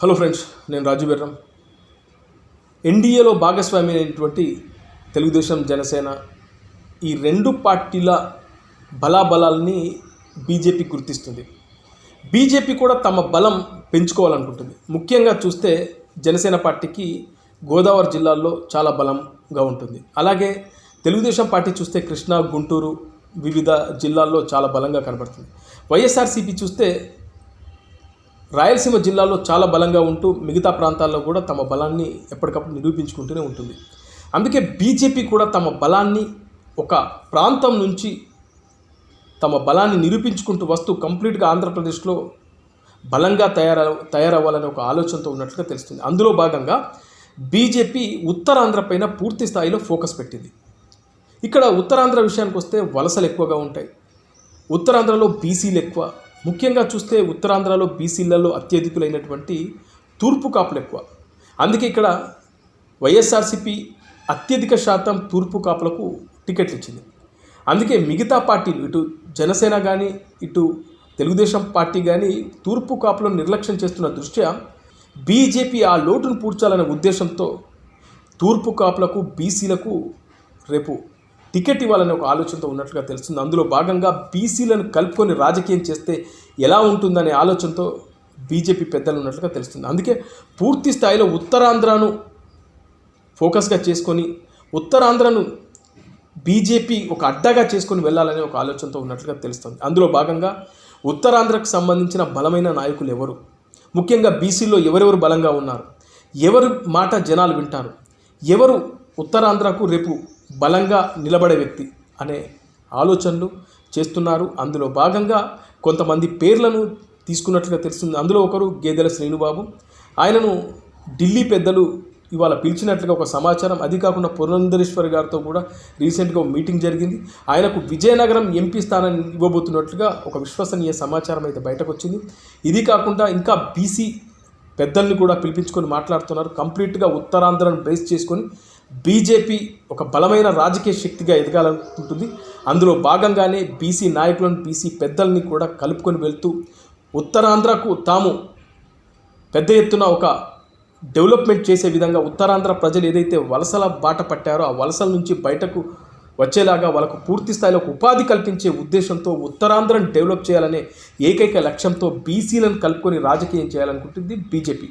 Hello friends నేను రాజు బెర్రం. ఎన్డీఏలో భాగస్వామి అయినటువంటి తెలుగుదేశం జనసేన ఈ రెండు పార్టీల బలాబలాల్ని బీజేపీ గుర్తిస్తుంది. బీజేపీ కూడా తమ బలం పెంచుకోవాలనుకుంటుంది. ముఖ్యంగా చూస్తే జనసేన పార్టీకి గోదావరి జిల్లాల్లో చాలా బలంగా ఉంటుంది. అలాగే తెలుగుదేశం పార్టీ చూస్తే కృష్ణా గుంటూరు వివిధ జిల్లాల్లో చాలా బలంగా కనబడుతుంది. వైఎస్ఆర్సీపీ చూస్తే రాయలసీమ జిల్లాలో చాలా బలంగా ఉంటూ మిగతా ప్రాంతాల్లో కూడా తమ బలాన్ని ఎప్పటికప్పుడు నిరూపించుకుంటూనే ఉంటుంది. అందుకే బీజేపీ కూడా తమ బలాన్ని ఒక ప్రాంతం నుంచి తమ బలాన్ని నిరూపించుకుంటూ వస్తూ కంప్లీట్గా ఆంధ్రప్రదేశ్లో బలంగా తయార తయారవ్వాలనే ఒక ఆలోచనతో ఉన్నట్లుగా తెలుస్తుంది. అందులో భాగంగా బీజేపీ ఉత్తరాంధ్ర పైన పూర్తి స్థాయిలో ఫోకస్ పెట్టింది. ఇక్కడ ఉత్తరాంధ్ర విషయానికి వస్తే వలసలు ఎక్కువగా ఉంటాయి. ఉత్తరాంధ్రలో బీసీలు ఎక్కువ ముఖ్యంగా చూస్తే ఉత్తరాంధ్రలో బీసీలలో అత్యధికులైనటువంటి తూర్పు కాపులు ఎక్కువ. అందుకే ఇక్కడ వైఎస్ఆర్సీపీ అత్యధిక శాతం తూర్పు కాపులకు టికెట్లు ఇచ్చింది అందుకే మిగతా పార్టీలు ఇటు జనసేన కానీ ఇటు తెలుగుదేశం పార్టీ కానీ తూర్పు కాపులను నిర్లక్ష్యం చేస్తున్న దృష్ట్యా బీజేపీ ఆ లోటును పూడ్చాలనే ఉద్దేశంతో తూర్పు కాపులకు బీసీలకు రేపు టికెట్ ఇవ్వాలనే ఒక ఆలోచనతో ఉన్నట్లుగా తెలుస్తుంది. అందులో భాగంగా బీసీలను కలుపుకొని రాజకీయం చేస్తే ఎలా ఉంటుందనే ఆలోచనతో బీజేపీ పెద్దలు ఉన్నట్లుగా తెలుస్తుంది. అందుకే పూర్తి స్థాయిలో ఉత్తరాంధ్రను ఫోకస్గా చేసుకొని ఉత్తరాంధ్రను బీజేపీ ఒక అడ్డగా చేసుకొని వెళ్ళాలనే ఒక ఆలోచనతో ఉన్నట్లుగా తెలుస్తుంది. అందులో భాగంగా ఉత్తరాంధ్రకు సంబంధించిన బలమైన నాయకులు ఎవరు? ముఖ్యంగా బీసీలో ఎవరెవరు బలంగా ఉన్నారు? ఎవరు మాట జనాలు వింటారు? ఎవరు ఉత్తరాంధ్రకు రేపు బలంగా నిలబడే వ్యక్తి అనే ఆలోచనలు చేస్తున్నారు. అందులో భాగంగా కొంతమంది పేర్లను తీసుకున్నట్లుగా తెలుస్తుంది. అందులో ఒకరు గేదెల శ్రీనుబాబు. ఆయనను ఢిల్లీ పెద్దలు ఇవాళ పిలిచినట్లుగా ఒక సమాచారం. అది కాకుండా పురంధరేశ్వర్ గారితో కూడా రీసెంట్గా ఒక మీటింగ్ జరిగింది. ఆయనకు విజయనగరం ఎంపీ స్థానాన్ని ఇవ్వబోతున్నట్లుగా ఒక విశ్వసనీయ సమాచారం అయితే బయటకు వచ్చింది ఇది కాకుండా ఇంకా బీసీ పెద్దల్ని కూడా పిలిపించుకొని మాట్లాడుతున్నారు. కంప్లీట్గా ఉత్తరాంధ్రను బేస్ చేసుకొని బీజేపీ ఒక బలమైన రాజకీయ శక్తిగా ఎదగాలనుకుంటుంది. అందులో భాగంగానే బీసీ నాయకులను బీసీ పెద్దల్ని కూడా కలుపుకొని వెళ్తూ ఉత్తరాంధ్రకు తాము పెద్ద ఎత్తున ఒక డెవలప్మెంట్ చేసే విధంగా ఉత్తరాంధ్ర ప్రజలు ఏదైతే వలసల బాట పట్టారో ఆ వలసల నుంచి బయటకు వచ్చేలాగా వాళ్ళకు పూర్తి స్థాయిలో ఉపాధి కల్పించే ఉద్దేశంతో ఉత్తరాంధ్రను డెవలప్ చేయాలనే ఏకైక లక్ష్యంతో బీసీలను కలుపుకొని రాజకీయం చేయాలనుకుంటుంది బీజేపీ.